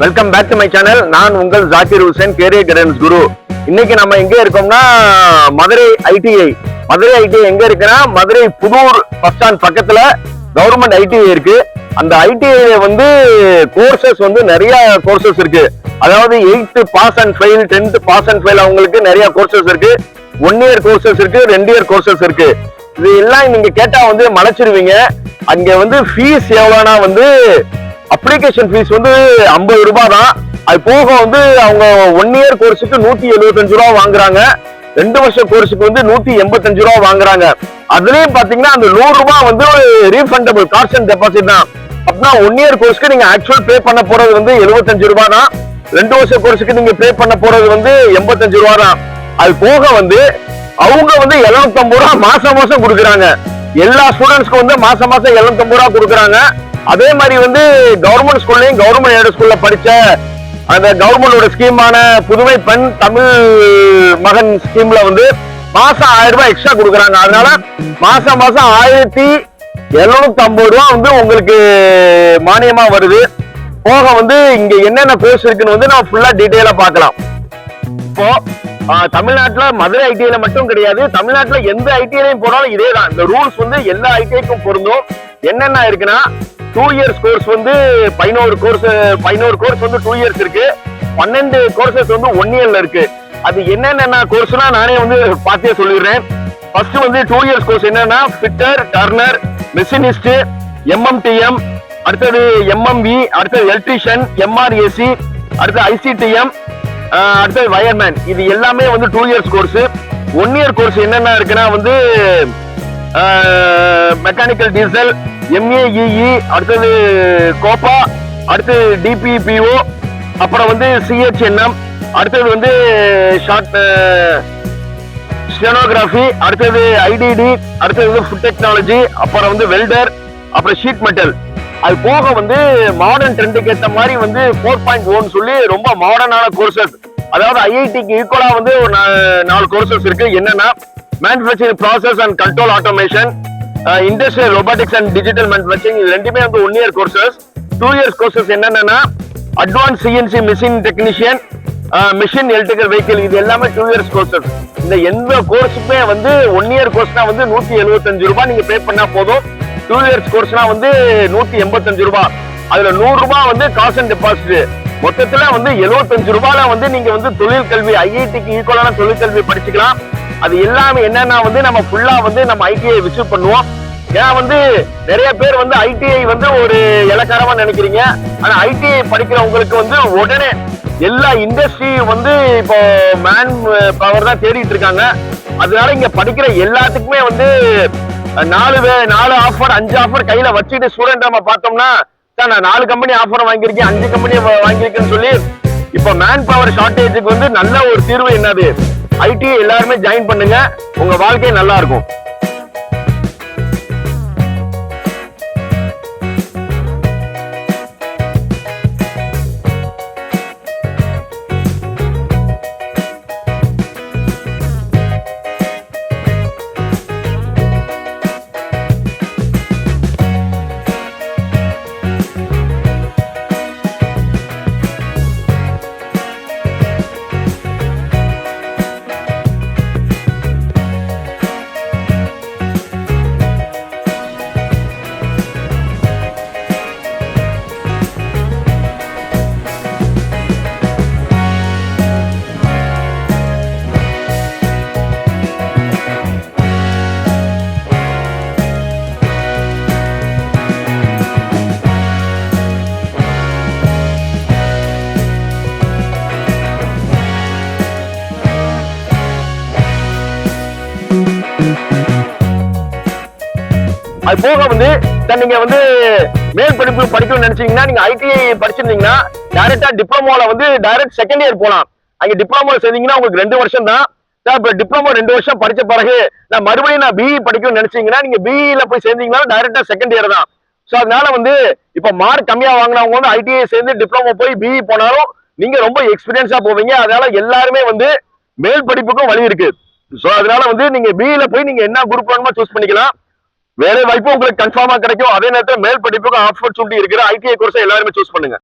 Welcome back to my channel நான் உங்கள் Zakir Hussain career guidance guru இன்னைக்கு நம்ம எங்க இருக்கோம்னா மதுரை ஐடிஐ மதுரை ஐடிஐ எங்க இருக்குன்னா மதுரை புதூர் பஸ் ஸ்டாண்ட் பக்கத்துல கவர்மெண்ட் ஐடிஐ இருக்கு. அந்த ஐடிஐ வந்து கோர்சஸ் வந்து நிறைய கோர்சஸ் இருக்கு. அதாவது eighth pass and fail tenth pass and fail அவங்களுக்கு நிறைய கோர்சஸ் இருக்கு. ஒன் இயர் கோர்சஸ் இருக்கு ரெண்டு இயர் கோர்சஸ் இருக்கு. இது எல்லாம் நீங்க கேட்டா வந்து மலைச்சிருவீங்க. அங்க வந்து ஃபீஸ் எவ்வளோனா வந்து அப்ளிகேஷன் ஃபீஸ் வந்து ஐம்பது ரூபாய் தான் அது போக வந்து அவங்க ஒன் இயர் கோர்ஸுக்கு நூத்தி எழுபத்தஞ்சு ரூபா வாங்குறாங்க. ரெண்டு வருஷம் கோர்ஸுக்கு வந்து நூத்தி எண்பத்தஞ்சு ரூபா வாங்குறாங்க. அதுலயும் பாத்தீங்கன்னா அந்த நூறு ரூபாய் வந்து ரீஃபண்டபிள் காஸ்ட் அண்ட் டெபாசிட் தான். அப்படின்னா ஒன் இயர் கோர்ஸ்க்கு நீங்க ஆக்சுவல் பே பண்ண போறது வந்து எழுபத்தஞ்சு ரூபாய் தான் ரெண்டு வருஷம் கோர்ஸுக்கு நீங்க பே பண்ண போறது வந்து எண்பத்தஞ்சு ரூபா தான் அது போக வந்து அவங்க வந்து 750 ரூபா மாசம் மாசம் கொடுக்குறாங்க. எல்லா ஸ்டூடெண்ட்ஸ்க்கு வந்து மாசம் மாசம் 750 ரூபா கொடுக்குறாங்க. அதே மாதிரி வந்து கவர்மெண்ட் ஸ்கூல்லையும் கவர்மெண்ட் எய்டட் ஸ்கூல்ல படிச்ச அந்த கவர்மெண்டோட ஸ்கீமான புதுமை பெண் தமிழ் மகன் ஸ்கீம்ல வந்து மாசம் ஆயிரம் ரூபாய் எக்ஸ்ட்ரா கொடுக்குறாங்க. அதனால மாசம் மாசம் ஆயிரத்தி எழுநூத்தி ஐம்பது ரூபா வந்து உங்களுக்கு மானியமா வருது. போக வந்து இங்க என்னென்ன கோர்ஸ் இருக்குன்னு வந்து நான் ஃபுல்லா டீட்டெயிலா பார்க்கலாம். இப்போ தமிழ்நாட்டில் தமிழ்நாட்டுல மதுரை ஐடிஐல மட்டும் கிடையாது. தமிழ்நாட்டுல எந்த ஐடிஐலையும் போனாலும் இதே தான் இந்த ரூல்ஸ் வந்து எல்லா ஐடிஐக்கும் பொருந்தும். என்னென்ன இருக்குன்னா டூ இயர்ஸ் கோர்ஸ் வந்து பதினோரு கோர்ஸ் பதினோரு கோர்ஸ் வந்து டூ இயர்ஸ் இருக்கு. பன்னெண்டு கோர்சஸ் வந்து ஒன் இயர்ல இருக்கு. அது என்னென்ன கோர்ஸ்னா நானே வந்து பார்த்தே சொல்லிடுறேன். ஃபர்ஸ்ட் வந்து டூ இயர்ஸ் கோர்ஸ் என்னன்னா ஃபிட்டர் டர்னர் மெஷினிஸ்ட் எம்எம்டிஎம் அடுத்தது எம்எம்வி அடுத்தது எலக்ட்ரிஷியன் எம்ஆர்ஏசி அடுத்து ஐசிடிஎம் அடுத்தது வயர்மேன் இது எல்லாமே வந்து two years course one year course என்னென்ன இருக்குன்னா வந்து மெக்கானிக்கல் டீசல் எம்ஏஇஇ அடுத்தது கோப்பா அடுத்து டிபிபிஓ அப்புறம் வந்து சிஹெச்என்எம் அடுத்தது வந்து ஷார்ட் ஸ்டெனோகிராஃபி அடுத்தது ஐடிடி அடுத்தது வந்து ஃபுட் டெக்னாலஜி அப்புறம் வந்து வெல்டர் அப்புறம் ஷீட் மெட்டல் அது போக வந்து மாடர்ன் ட்ரெண்டுக்கு ஏற்ற மாதிரி வந்து ஃபோர் பாயிண்ட் ஒன் சொல்லி ரொம்ப மாடர்னான கோர்சஸ் அதாவது ஐஐடிக்கு ஈக்குவலாக வந்து ஒரு நாலு கோர்சஸ் இருக்கு. என்னன்னா manufacturing process and control automation industrial robotics and digital manufacturing இது ரெண்டுமே வந்து one year courses two years courses என்னென்னா advance CNC machine technician machine electrical vehicle இது எல்லாமே டூ இயர்ஸ் கோர்சஸ் இந்த எந்த கோர்ஸுமே வந்து ஒன் இயர் கோர்ஸ்னா வந்து நூத்தி எழுபத்தஞ்சு ரூபாய் நீங்க பே பண்ணா போதும். டூ இயர்ஸ் கோர்ஸ்னா வந்து நூத்தி எண்பத்தஞ்சு ரூபாய். அதுல நூறு ரூபாய் வந்து காசு அண்ட் டெபாசிட் மொத்தத்துல வந்து 75 ரூபாயில வந்து நீங்க வந்து தொழில் கல்வி ஐஐடிக்கு ஈக்குவலான தொழில் கல்வி படிச்சுக்கலாம். அது எல்லாமே என்னன்னா வந்து நம்ம ஃபுல்லா வந்து நம்ம ஐடிஐ விசிட் பண்ணுவோம். ஏன்னா வந்து நிறைய பேர் வந்து ஐடிஐ வந்து ஒரு இலக்காரமா நினைக்கிறீங்க. ஆனா ஐடிஐ படிக்கிறவங்களுக்கு வந்து உடனே எல்லா இண்டஸ்ட்ரி வந்து இப்போ மேன் பவர் தான் தேடிட்டு இருக்காங்க. அதனால இங்க படிக்கிற எல்லாத்துக்குமே வந்து நாலு நாலு ஆஃபர் அஞ்சு ஆஃபர் கையில வச்சுட்டு ஸ்டூடெண்ட் நம்ம பார்த்தோம்னா சார் நான் நாலு கம்பெனி ஆஃபர் வாங்கியிருக்கேன் அஞ்சு கம்பெனி வாங்கியிருக்கேன்னு சொல்லி இப்போ மேன் பவர் ஷார்டேஜுக்கு வந்து நல்ல ஒரு தீர்வு என்னது? ஐடி எல்லாருமே ஜாயின் பண்ணுங்க. உங்க வாழ்க்கை நல்லா இருக்கும். அது போக வந்து சார் நீங்க வந்து மேல் படிப்பு படிக்கணும்னு நினைச்சீங்கன்னா நீங்க ஐடிஐ படிச்சிருந்தீங்கன்னா டைரக்டா டிப்ளமோல வந்து டைரக்ட் செகண்ட் இயர் போலாம். அங்க டிப்ளமோ சேர்ந்தீங்கன்னா உங்களுக்கு ரெண்டு வருஷம் தான் சார் இப்ப டிப்ளமோ ரெண்டு வருஷம் படிச்ச பிறகு நான் மறுபடியும் நான் பிஇ படிக்கணும்னு நினைச்சீங்கன்னா நீங்க பிஇல போய் சேர்ந்தீங்கன்னா டைரக்டா செகண்ட் இயர் தான். ஸோ அதனால வந்து இப்ப மார்க் கம்மியா வாங்கினவங்க வந்து ஐடிஐ சேர்ந்து டிப்ளமோ போய் பிஇ போனாலும் நீங்க ரொம்ப எக்ஸ்பீரியன்ஸா போவீங்க. அதனால எல்லாருமே வந்து மேல் படிப்புக்கும் வழி இருக்கு. ஸோ அதனால வந்து நீங்க பிஇல போய் நீங்க என்ன குரூப் வேணுமோ சூஸ் பண்ணிக்கலாம். வேலை வாய்ப்பு உங்களுக்கு கன்ஃபார்மா கிடைக்கும். அதே நேரத்தில் மேல் படிப்புக்கும் ஆப்பர்ச்சுனிட்டி இருக்கிற ஐடிஐ கோர்ஸை எல்லாருமே சூஸ் பண்ணுங்க.